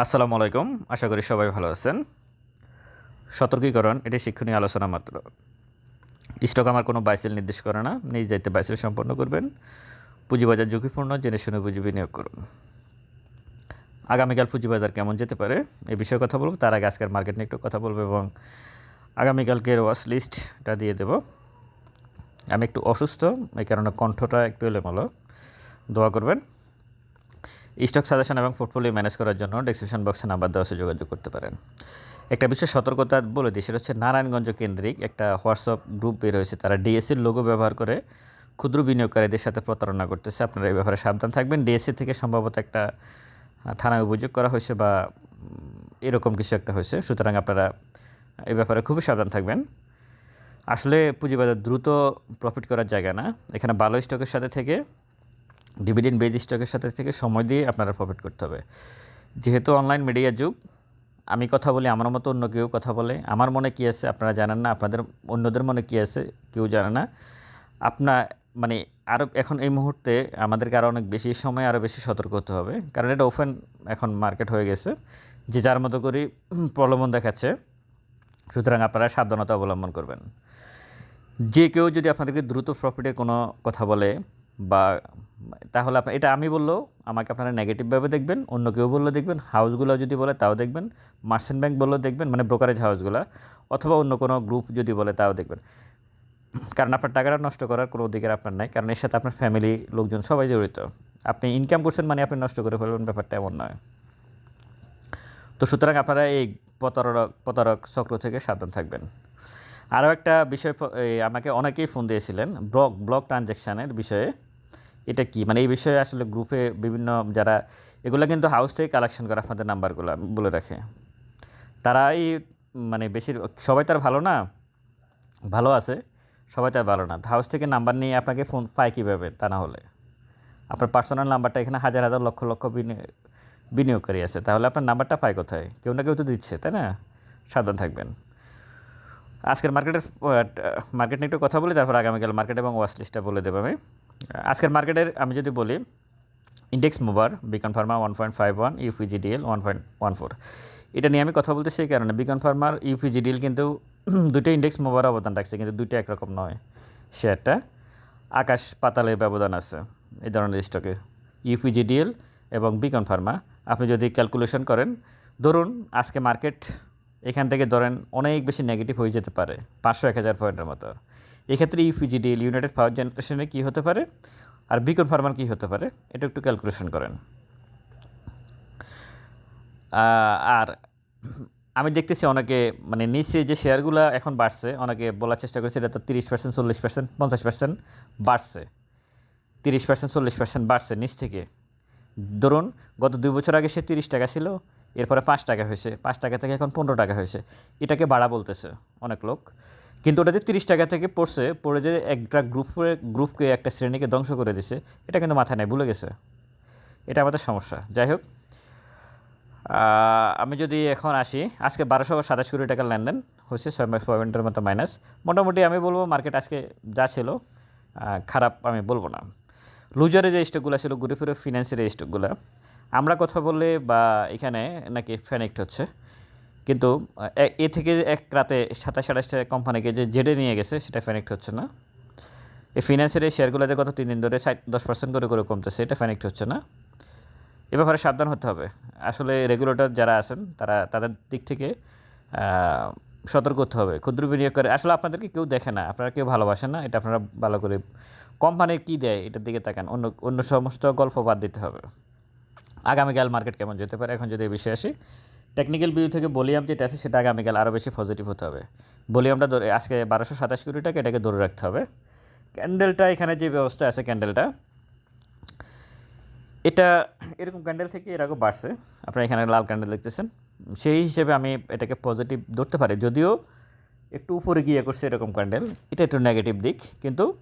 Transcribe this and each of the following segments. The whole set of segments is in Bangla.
আসসালামু আলাইকুম। আশা করি সবাই ভালো আছেন। সতর্কীকরণ, এটি শিক্ষণীয় আলোচনা মাত্র। স্টক আমার কোনো বাইসেল নির্দেশ করে না। নিজ দায়িত্বে বাইসেল সম্পন্ন করবেন। পুঁজিবাজার ঝুঁকিপূর্ণ, জেনে শুনে পুঁজি বিনিয়োগ করুন। আগামীকাল পুঁজিবাজার কেমন যেতে পারে, এ বিষয়ে কথা বলব। তার আগে আজকের মার্কেট নিয়ে একটু কথা বলব এবং আগামীকালকের ওয়াশ লিস্টটা দিয়ে দেবো। আমি একটু অসুস্থ, এই কারণে কণ্ঠটা একটু এলোমেলো। দোয়া করবেন। স্টক সাজেশন এবং পোর্টফোলিও ম্যানেজ করার জন্য ডেসক্রিপশন বক্সে নাম্বার দেওয়া আছে যোগাযোগ করতে পারেন। একটা বিশেষ সতর্কতা বলে দিই, সেটা হচ্ছে নারায়ণগঞ্জ কেন্দ্রিক একটা হোয়াটসঅ্যাপ গ্রুপ বের হয়েছে। তারা ডিএসসির লোগো ব্যবহার করে ক্ষুদ্র বিনিয়োগকারীদের সাথে প্রতারণা করতেছে। আপনারা এই ব্যাপারে সাবধান থাকবেন। ডিএসসি থেকে সম্ভবত একটা থানায় অভিযোগ করা হয়েছে বা এরকম কিছু একটা হয়েছে। সুতরাং আপনারা এই ব্যাপারে খুবই সাবধান থাকবেন। আসলে পুঁজিবাজার দ্রুত প্রফিট করার জায়গা না। এখানে ভালো স্টকের সাথে থেকে ডিভিডেন্ড বেজ স্টকের সাথে থেকে সময় দিয়ে আপনারা প্রফিট করতে হবে। যেহেতু অনলাইন মিডিয়ার যুগ, আমি কথা বলি, আমার মতো অন্য কেউ কথা বলে, আমার মনে কী আছে আপনারা জানেন না, আপনাদের, অন্যদের মনে কী আছে কেউ জানে না। আপনার মানে আরও এখন এই মুহূর্তে আমাদেরকে আরও অনেক বেশি সময় আরও বেশি সতর্ক হতে হবে। কারণ এটা ওপেন এখন মার্কেট হয়ে গেছে। যে যার মতো করে প্রলোভন দেখাচ্ছে, সুতরাং আপনারা সাবধানতা অবলম্বন করবেন। যে কেউ যদি আপনাদেরকে দ্রুত প্রফিটের কোনো কথা বলে বা তাহলে আপনার এটা আমি বললেও আমাকে আপনারা নেগেটিভভাবে দেখবেন, অন্য কেউ বললেও দেখবেন হাউসগুলো যদি বলে তাও দেখবেন মার্চেন্ট ব্যাংক বললেও দেখবেন মানে ব্রোকারেজ হাউসগুলো অথবা অন্য কোনো গ্রুপ যদি বলে তাও দেখবেন। কারণ আপনার টাকাটা নষ্ট করার কোনো অধিকার আপনার নাই, কারণ এর সাথে আপনার ফ্যামিলি লোকজন সবাই জড়িত। আপনি ইনকাম করছেন মানে আপনি নষ্ট করে ফেলবেন, ব্যাপারটা এমন নয়। তো সুতরাং আপনারা এই প্রতারক প্রতারক চক্র থেকে সাবধান থাকবেন। আরও একটা বিষয় আমাকে অনেকেই ফোন দিয়েছিলেন, ব্লক ব্লক ট্রানজ্যাকশানের বিষয়ে। এটা কি? মানে এই বিষয়ে আসলে গ্রুপে বিভিন্ন যারা, এগুলো কিন্তু হাউস থেকে কালেকশন করে আপনাদের নাম্বারগুলো বলে রাখে। তারাই মানে বেশির, সবাই তার ভালো না? ভালো আছে, সবাই তার ভালো না। হাউস থেকে নাম্বার নিয়ে আপনাকে ফোন পায় কীভাবে তা না হলে? আপনার পার্সোনাল নাম্বারটা এখানে হাজার হাজার লক্ষ লক্ষ বিনি- বিনিয়োগকারী আছে। তাহলে আপনার নাম্বারটা পায় কোথায়? কেউ না কেউ তো দিচ্ছে, তাই না? সাবধান থাকবেন। আজকের মার্কেটের মার্কেট নিয়ে একটু কথা বলি, তারপর আগামীকাল মার্কেট এবং ওয়াচ লিস্টটা বলে দেবো আমি। আজকের মার্কেটের আমি যদি বলি index mover Beacon Pharma one point five one UPGDL one point one four এটা নিয়ে আমি কথা বলতে সেই কারণে বিকন ফার্মার ইউপিজিডিএল কিন্তু দুটো ইন্ডেক্স মুভার অবদান রাখছে, কিন্তু দুটো একরকম নয়। শেয়ারটা আকাশ পাতালের ব্যবধান আছে এই ধরনের স্টকে ইউপিজিডিএল এবং বিকন ফার্মা আপনি যদি ক্যালকুলেশন করেন, ধরুন আজকে মার্কেট এখান থেকে ধরেন অনেক বেশি নেগেটিভ হয়ে যেতে পারে, পাঁচশো, এক হাজার পয়েন্টের মতো। এক্ষেত্রে ইউপিজিডিএল ইউনাইটেড পাওয়ার জেনারেশনে কী হতে পারে? আর বিকন ফার্মার কী হতে পারে? এটা একটু ক্যালকুলেশন করেন। আর আমি দেখতেছি অনেকে মানে নিচে যে শেয়ারগুলো এখন বাড়ছে, অনেকে বলার চেষ্টা করছে এটা তো তিরিশ পার্সেন্ট চল্লিশ পার্সেন্ট পঞ্চাশ পার্সেন্ট বাড়ছে। তিরিশ পার্সেন্ট চল্লিশ পার্সেন্ট বাড়ছে নিচ থেকে। ধরুন, গত দুই বছর আগে সে তিরিশ টাকা ছিল, এরপরে পাঁচ টাকা হয়েছে, পাঁচ টাকা থেকে এখন পনেরো টাকা হয়েছে। এটাকে বাড়া বলতেছে অনেক লোক। কিন্তু ওটা যে তিরিশ টাকা থেকে পড়ছে, পড়ে যে একটা গ্রুপে গ্রুপকে একটা শ্রেণীকে ধ্বংস করে দিছে, এটা কিন্তু মাথায় নেই, ভুলে গেছে। এটা আমাদের সমস্যা। যাই হোক আমি যদি এখন আসি, আজকে বারোশো সাতাশ কোটি টাকার লেনদেন হচ্ছে ছয় মাস পয়েন্টের মতো মাইনাস মোটামুটি আমি বলব মার্কেট আজকে যা ছিল খারাপ আমি বলব না। লুজারে যে স্টকগুলো ছিল, ঘুরে ফিরে ফিনান্সের স্টকগুলো আমরা কথা বললে বা এখানে নাকি ফ্যানেক্ট হচ্ছে। কিন্তু এ- এ থেকে এক রাতে সাতাশ আঠাশটা কোম্পানিকে যে জেডে নিয়ে গেছে, সেটা ফ্যানেক্ট হচ্ছে না। এই ফিনান্সের এই শেয়ারগুলোতে গত তিন দিন ধরে ষাট, দশ পার্সেন্ট করে করে কমতেছে, এটা ফ্যানেক্ট হচ্ছে না। এ ব্যাপারে সাবধান হতে হবে। আসলে রেগুলেটর যারা আছেন, তারা, তাদের দিক থেকে সতর্ক হতে হবে। ক্ষুদ্র বিনিয়োগ করে, আসলে আপনাদেরকে কেউ দেখে না, আপনারা কেউ ভালোবাসেন না, এটা আপনারা ভালো করে কোম্পানি কী দেয়, এটার দিকে তাকান। অন্য অন্য সমস্ত গল্প বাদ দিতে হবে। আগামীকাল মার্কেট কেমন যেতে পারে, এখন যদি এই বিষয়ে আসি টেকনিক্যাল ভিউ থেকে বলিয়াম যেটা আছে সেটা আগামীকাল আরও বেশি পজিটিভ হতে হবে। বলিয়ামটা ধরে, আজকে বারোশো সাতাশ কোটি টাকা এটাকে ধরে রাখতে হবে। ক্যান্ডেলটা এখানে যে ব্যবস্থা আছে ক্যান্ডেলটা এটা এরকম ক্যান্ডেল থেকে এর আগে বাড়ছে। আপনারা এখানে লাল ক্যান্ডেল দেখতেছেন। সেই হিসেবে আমি এটাকে পজিটিভ ধরতে পারি। যদিও একটু উপরে গিয়ে করছে এরকম ক্যান্ডেল এটা একটু নেগেটিভ দিক। কিন্তু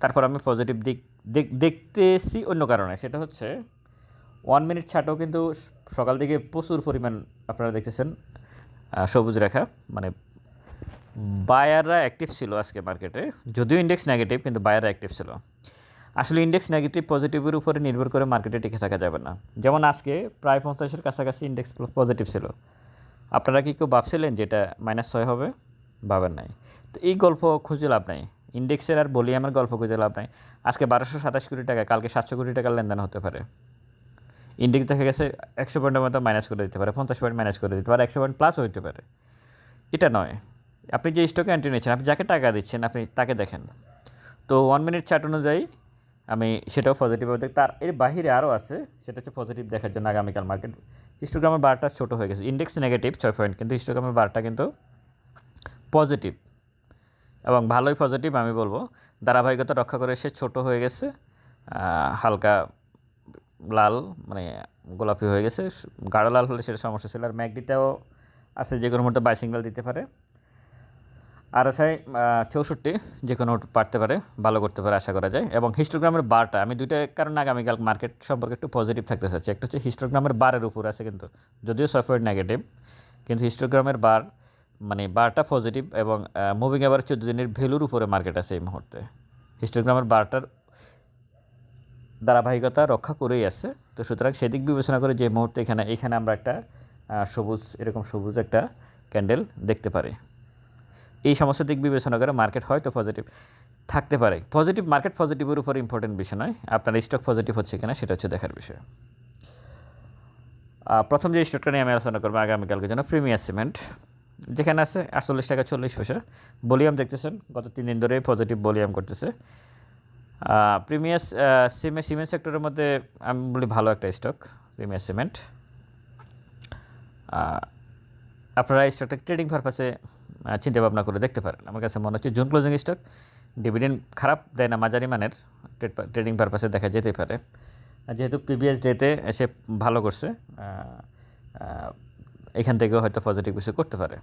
তারপর আমি পজিটিভ দিক, দেখ- দেখতেছি অন্য কারণে। সেটা হচ্ছে ওয়ান মিনিট ছাটাও কিন্তু সকাল থেকে প্রচুর পরিমাণ আপনারা দেখতেছেন সবুজ রেখা মানে বায়াররা অ্যাক্টিভ ছিল আজকে মার্কেটে যদিও ইন্ডেক্স নেগেটিভ কিন্তু বায়াররা অ্যাক্টিভ ছিল। আসলে ইন্ডেক্স নেগেটিভ পজিটিভের উপরে নির্ভর করে মার্কেটে টিকে থাকা যাবে না। যেমন আজকে প্রায় পঞ্চাশের কাছাকাছি ইন্ডেক্স পজিটিভ ছিল। আপনারা কি কেউ ভাবছিলেন যে এটা মাইনাস ছয় হবে? ভাবেন নাই। তো এই গল্প খুঁজে লাভ নাই। ইন্ডেক্সের আর বলিয়ামের গল্প খুঁজে লাভ নাই। আজকে বারোশো সাতাশ কোটি টাকা, কালকে সাতশো কোটি টাকার লেনদেন হতে পারে। ইন্ডেক্স দেখা গেছে একশো পয়েন্টের মতো মাইনাস করে দিতে পারে, পঞ্চাশ পয়েন্ট মাইনাস করে দিতে পারে, একশো পয়েন্ট প্লাসও হতে পারে। এটা নয়। আপনি যে স্টকে এন্ট্রি নিচ্ছেন, আপনি যাকে টাকা দিচ্ছেন, আপনি তাকে দেখেন। তো ওয়ান মিনিট চার্ট অনুযায়ী আমি সেটাও পজিটিভ দেখ তার এর বাহিরে আরও আছে, সেটা হচ্ছে পজিটিভ দেখার জন্য আগামীকাল মার্কেট হিস্টোগ্রামের বারটা ছোটো হয়ে গেছে। ইন্ডেক্স নেগেটিভ ছয় পয়েন্ট কিন্তু হিস্টোগ্রামের বারটা কিন্তু পজিটিভ এবং ভালোই পজিটিভ আমি বলব। ধারাবাহিকতা রক্ষা করে সে ছোট হয়ে গেছে হালকা লাল মানে গোলাপি হয়ে গেছে। গাঢ় লাল হলে সেটা সমস্যা ছিল। আর ম্যাগডিটাও আছে যে কোনো মুহূর্তে বাই সিঙ্গেল দিতে পারে। আর আই চৌষট্টি, যে কোনো পারতে পারে, ভালো করতে পারে, আশা করা যায়। এবং হিস্টোগ্রামের বারটা, আমি দুইটা কারণে আগামীকাল মার্কেট সম্পর্কে একটু পজিটিভ থাকতে চাচ্ছি। একটা হচ্ছে হিস্টোগ্রামের বারের উপর আছে কিন্তু, যদিও সফটওয়্যার নেগেটিভ কিন্তু হিস্টোগ্রামের বার মানে বারটা পজিটিভ এবং মুভিং এবার চোদ্দ দিনের ভ্যালুর উপরে মার্কেট আছে এই মুহূর্তে। হিস্টোগ্রামের বারটার ধারাবাহিকতা রক্ষা করেই আছে। তো সুতরাং সেদিক বিবেচনা করে যে মুহূর্তে এখানে এখানে আমরা একটা সবুজ, এরকম সবুজ একটা ক্যান্ডেল দেখতে পারি। এই সমস্ত দিক বিবেচনা করে মার্কেট হয়তো পজিটিভ থাকতে পারে। পজিটিভ মার্কেট পজিটিভের উপর ইম্পর্টেন্ট বিষয় নয়। আপনার স্টক পজিটিভ হচ্ছে কিনা সেটা হচ্ছে দেখার বিষয়। প্রথম যে স্টকটা নিয়ে আমি আলোচনা করব, আগামীকালকে জন্য প্রিমিয়ার সিমেন্ট যেখানে আছে আটচল্লিশ টাকা চল্লিশ পয়সা। ভলিউম দেখতেছেন, গত তিন দিন ধরে পজিটিভ ভলিউম করতেছে। প্রিমিয়াস সিমে সিমেন্ট সেক্টরের মধ্যে আমি বলি ভালো একটা স্টক প্রিমিয়ার সিমেন্ট। আপনারা স্টকটা ট্রেডিং পারপাসে চিন্তা ভাবনা করে দেখতে পারেন। আমার কাছে মনে হচ্ছে জুন ক্লোজিং স্টক ডিভিডেন্ড খারাপ, দেয় না মাঝারি মানের ট্রেডিং পারপাসে দেখা যেতে পারে। যেহেতু প্রিভিয়াস ডেতে এসে ভালো করছে এখান থেকেও হয়তো পজিটিভ কিছু করতে পারে।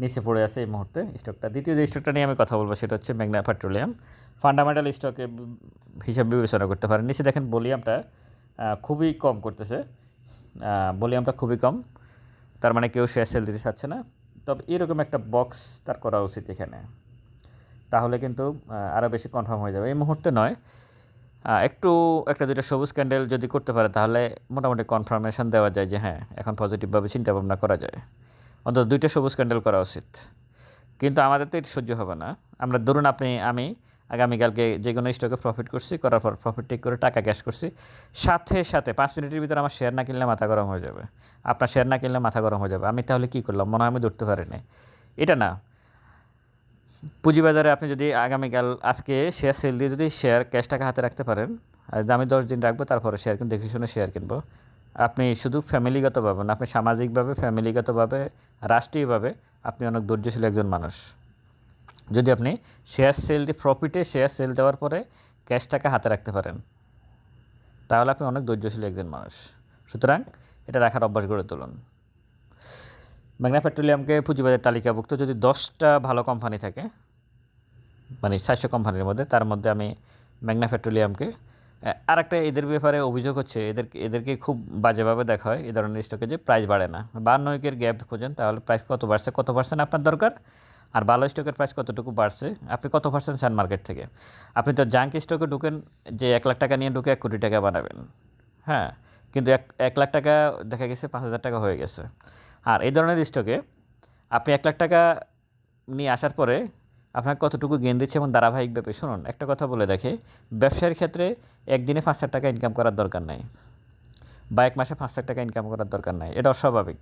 নিচে পড়ে আছে এই মুহূর্তে স্টকটা দ্বিতীয় যে স্টকটা নিয়ে আমি কথা বলব, সেটা হচ্ছে মেঘনা পেট্রোলিয়াম ফান্ডামেন্টাল স্টকে হিসাব বিবেচনা করতে পারেন। নিচে দেখেন ভলিউমটা খুবই কম করতেছে। ভলিউমটা খুবই কম। তার মানে কেউ শেয়ার সেল দিতে চাচ্ছে না। তবে এরকম একটা বক্স তার করা উচিত এখানে। তাহলে কিন্তু আরও বেশি কনফার্ম হয়ে যাবে। এই মুহূর্তে নয়। একটু, একটা দুইটা সবুজ ক্যান্ডেল যদি করতে পারে, তাহলে মোটামুটি কনফার্মেশন দেওয়া যায় যে হ্যাঁ এখন পজিটিভভাবে চিন্তা ভাবনা করা যায়। অন্তত দুইটা সবুজ ক্যান্ডেল করা উচিত। কিন্তু আমাদের তো এটা সহ্য হবে না। আমরা, ধরুন আপনি, আমি আগামীকালকে যে কোনো স্টকে প্রফিট করছি, করার পর প্রফিট টেক করে টাকা ক্যাশ করছি। সাথে সাথে পাঁচ মিনিটের ভিতরে আমার শেয়ার না কিনলে মাথা গরম হয়ে যাবে। আপনার শেয়ার না কিনলে মাথা গরম হয়ে যাবে। আমি তাহলে কী করলাম? মনে হয় আমি ধরতে পারিনি। এটা না। পুঁজিবাজারে আপনি যদি আগামীকাল আজকে শেয়ার সেল দিয়ে যদি শেয়ার ক্যাশ টাকা হাতে রাখতে পারেন আমি দশ দিন রাখব, তারপরে শেয়ার কিন্তু দেখে শুনে শেয়ার কিনবো। আপনি শুধু ফ্যামিলিগতভাবে না, আপনি সামাজিকভাবে ফ্যামিলিগতভাবে রাষ্ট্রীয়ভাবে আপনি অনেক ধৈর্যশীল একজন মানুষ। যদি আপনি শেয়ার সেল দিয়ে প্রফিটে শেয়ার সেল দেওয়ার পরে ক্যাশ টাকা হাতে রাখতে পারেন, তাহলে আপনি অনেক ধৈর্যশীল একজন মানুষ। সুতরাং এটা রাখার অভ্যাস গড়ে তুলুন। মেঘনা পেট্রোলিয়ামকে পুঁজিবাজার তালিকাভুক্ত যদি দশটা ভালো কোম্পানি থাকে মানে চারশো কোম্পানির মধ্যে, তার মধ্যে আমি মেঘনা পেট্রোলিয়ামকে আর একটা এদের ব্যাপারে অভিযোগ হচ্ছে, এদের, এদেরকে খুব বাজেভাবে দেখা হয় এই ধরনের স্টকে যে প্রাইস বাড়ে না। বান্ন উইকের গ্যাপ খোঁজেন, তাহলে প্রাইস কত বাড়ছে, কত পার্সেন্ট আপনার দরকার? আর ভালো স্টকের প্রাইস কতটুকু বাড়ছে? আপনি কত পার্সেন্ট চান মার্কেট থেকে? আপনি তো জাঙ্ক স্টকে ঢুকেন, যে এক লাখ টাকা নিয়ে ঢুকে এক কোটি টাকা বানাবেন। হ্যাঁ কিন্তু এক এক লাখ টাকা দেখা গেছে পাঁচ হাজার টাকা হয়ে গেছে। আর এই ধরনের স্টকে আপনি এক লাখ টাকা নিয়ে আসার পরে আপনার কতটুকু গেন দিচ্ছে এবং ধারাবাহিক ধারাবাহিকভাবে? শুনুন, একটা কথা বলে দেখে ব্যবসায়ের ক্ষেত্রে একদিনে পাঁচ হাজার টাকা ইনকাম করার দরকার নাই। বা এক মাসে পাঁচ হাজার টাকা ইনকাম করার দরকার নাই। এটা অস্বাভাবিক।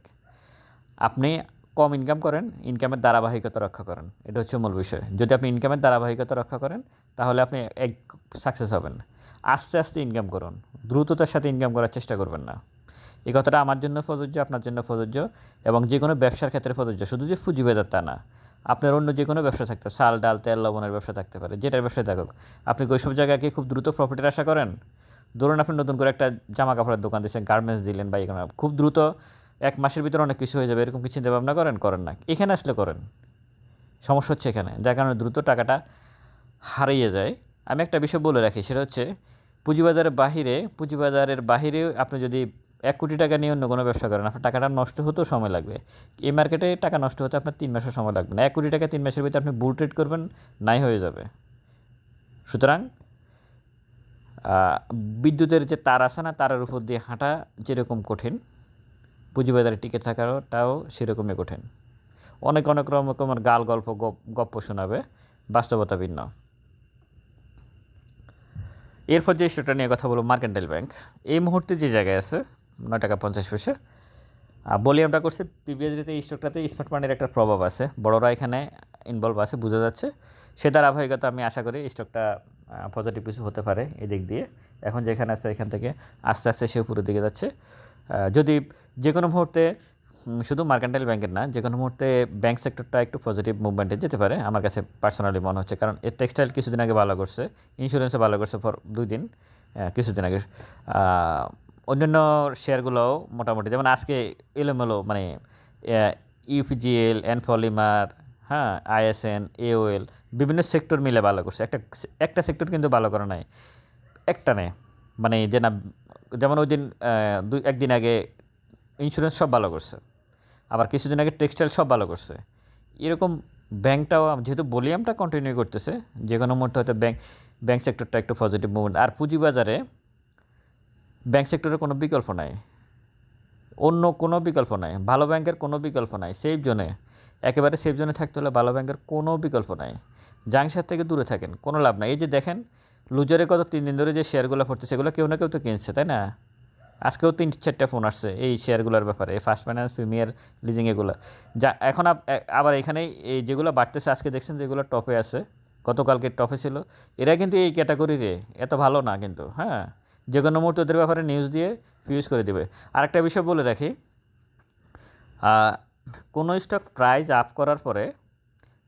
আপনি কম ইনকাম করেন ইনকামের ধারাবাহিকতা রক্ষা করেন। এটা হচ্ছে মূল বিষয়। যদি আপনি ইনকামের ধারাবাহিকতা রক্ষা করেন, তাহলে আপনি এক সাকসেস হবেন। আস্তে আস্তে ইনকাম করুন। দ্রুততার সাথে ইনকাম করার চেষ্টা করবেন না। এই কথাটা আমার জন্য প্রযোজ্য, আপনার জন্য প্রযোজ্য এবং যে কোনো ব্যবসার ক্ষেত্রে প্রযোজ্য। শুধু যে পুঁজিবাজার তা না, আপনার অন্য যে কোনো ব্যবসা থাকতে পারে। ডাল, তেল, লবণের ব্যবসা থাকতে পারে। যেটার ব্যবসায় থাকুক। আপনি ওই ওইসব জায়গায় কি খুব দ্রুত প্রফিটের আশা করেন? ধরুন আপনি নতুন করে একটা জামা কাপড়ের দোকান দিচ্ছেন গার্মেন্টস দিলেন বা এখানে খুব দ্রুত এক মাসের ভিতরে অনেক কিছু হয়ে যাবে, এরকম কিছু চিন্তা ভাবনা করেন? করেন না। এখানে আসলে করেন। সমস্যা হচ্ছে এখানে। যার কারণে দ্রুত টাকাটা হারিয়ে যায়। আমি একটা বিষয় বলে রাখি, সেটা হচ্ছে পুঁজিবাজারের বাহিরে পুঁজিবাজারের বাহিরে আপনি যদি এক কোটি টাকা নিয়ে অন্য কোনো ব্যবসা করেন, আপনার টাকাটা নষ্ট হতেও সময় লাগবে। এই মার্কেটে টাকা নষ্ট হতে আপনার তিন মাসের সময় লাগবে না। এক কোটি টাকা তিন মাসের ভিতরে আপনি বুল ট্রেড করবেন, নাই হয়ে যাবে। সুতরাং বিদ্যুতের যে তার আছে না, তারের উপর দিয়ে হাঁটা যেরকম কঠিন পুঁজিবাজারে টিকে থাকাটাও সেরকমই কঠিন। অনেক অনেক রকমের গাল গল্প গপ- গপ্প শোনাবে, বাস্তবতা ভিন্ন। এরপর যে স্টকটা নিয়ে কথা বলব, মার্কেন্টাইল ব্যাংক। এই মুহূর্তে যে জায়গায় আছে, নয় টাকা পঞ্চাশ পয়সা বলিয়ামটা করছে পিবিএসডিতে এই স্টকটাতে স্মার্ট মানির একটা প্রভাব আছে। বড়রা এখানে ইনভলভ আছে, বোঝা যাচ্ছে। সে তার ধারাবাহিকতা আমি আশা করি স্টকটা পজিটিভ কিছু হতে পারে এদিক দিয়ে। এখন যেখানে আছে, এখান থেকে আস্তে আস্তে সে উপরের দিকে যাচ্ছে। যদি যে কোনো মুহূর্তে শুধু মার্কেন্টাইল ব্যাংকের না যে কোনো মুহূর্তে ব্যাংক সেক্টরটা একটু পজিটিভ মুভমেন্টে যেতে পারে, আমার কাছে পার্সোনালি মনে হচ্ছে। কারণ এর টেক্সটাইল কিছুদিন আগে ভালো করছে ইন্স্যুরেন্সও ভালো করছে ফর দুই দিন কিছুদিন আগে। অন্যান্য শেয়ারগুলোও মোটামুটি, যেমন আজকে এলোমেলো মানে ইউপিজিএল এনফলিমার হ্যাঁ আইএসএন এওএল বিভিন্ন সেক্টর মিলে ভালো করছে। একটা একটা সেক্টর কিন্তু ভালো করে নাই, একটা নেই। মানে যে না, যেমন ওই দিন দুই, একদিন আগে ইন্স্যুরেন্স সব ভালো করছে। আবার কিছুদিন আগে টেক্সটাইল সব ভালো করছে। এরকম ব্যাংকটাও যেহেতু ভলিউমটা কন্টিনিউ করতেছে যে কোনো মুহূর্তে হয়তো ব্যাংক ব্যাংক সেক্টরটা একটু পজিটিভ মুভমেন্ট আর পুঁজিবাজারে ব্যাংক সেক্টরের কোনো বিকল্প নাই। অন্য কোনো বিকল্প নাই। ভালো ব্যাংকের কোনো বিকল্প নাই। সেফ জোনে একেবারে সেফ জোনে থাকতে হলে ভালো ব্যাংকের কোনো বিকল্প নাই। জাংশার থেকে দূরে থাকেন, কোনো লাভ নাই। এই যে দেখেন লুজারে কত তিন দিন ধরে যে শেয়ারগুলো পড়ছে সেগুলো কেউ না কেউ তো কিনছে, তাই না? আজকেও তিন চারটা ফোন আসছে এই শেয়ারগুলোর ব্যাপারে ফার্স্ট ফাইন্যান্স প্রিমিয়ার লিজিং এগুলো। যা, এখন আবার এখানে এই যেগুলো বাড়তেছে, আজকে দেখছেন যেগুলো টপে আছে, গতকালকে টপে ছিল। এরা কিন্তু এই ক্যাটাগরিরে এত ভালো না কিন্তু হ্যাঁ? যে কোনো মুহূর্তে ওদের ব্যাপারে নিউজ দিয়ে ফিউজ করে দিবে। আরেকটা বিষয় বলে রাখি কোনো স্টক প্রাইস আপ করার পরে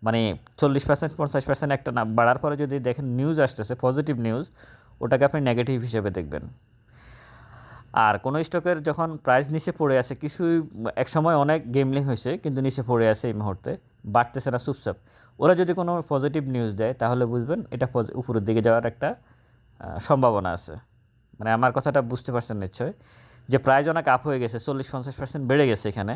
মানে চল্লিশ পার্সেন্ট পঞ্চাশ পার্সেন্ট একটা না, বাড়ার পরে যদি দেখেন নিউজ আসতেছে পজিটিভ নিউজ ওটাকে আপনি নেগেটিভ হিসেবে দেখবেন। আর কোনো স্টকের যখন প্রাইস নিচে পড়ে আছে কিছু এক সময় অনেক গেমলিং হয়েছে, কিন্তু নিচে পড়ে আছে এই মুহূর্তে, বাড়তেছে না চুপচাপ। ওরা যদি কোনো পজিটিভ নিউজ দেয়, তাহলে বুঝবেন এটা উপরের দিকে যাওয়ার একটা সম্ভাবনা আছে। মানে আমার কথাটা বুঝতে পারছেন নিশ্চয় যে প্রাইস অনেক আপ হয়ে গেছে চল্লিশ পঞ্চাশ পার্সেন্ট বেড়ে গেছে এখানে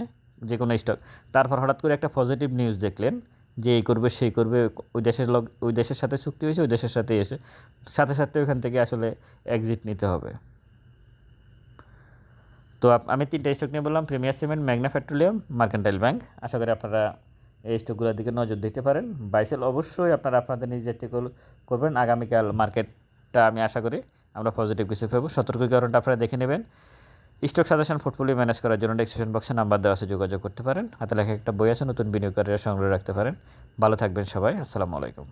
যে কোনো স্টক তারপর হঠাৎ করে একটা পজিটিভ নিউজ দেখলেন, যে এই করবে, সেই করবে, ওই দেশের লোক, ওই দেশের সাথে চুক্তি হয়েছে, ওই দেশের সাথে এসে, সাথে সাথে ওইখান থেকে আসলে এক্সিট নিতে হবে। তো আমি তিনটা স্টক নিয়ে বললাম Premier Cement Magna Petroleum Mercantile Bank আশা করি আপনারা এই স্টকগুলোর দিকে নজর দিতে পারেন। বাইসেল অবশ্যই আপনারা আপনাদের নিজের থেকে করবেন। আগামীকাল মার্কেটটা আমি আশা করি আমরা পজিটিভ কিছু পাবো। সতর্কীকরণটা আপনারা দেখে নেবেন। স্টক সাজেশন পোর্টফোলিও ম্যানেজ করার জন্য ডেসক্রিপশন বক্সে নাম্বার দেওয়া আছে, যোগাযোগ করতে পারেন। হাতে লেখা একটা বই আছে, নতুন বিনিয়োগকারীরা সংগ্রহ রাখতে পারেন। ভালো থাকবেন সবাই। আসসালামু আলাইকুম।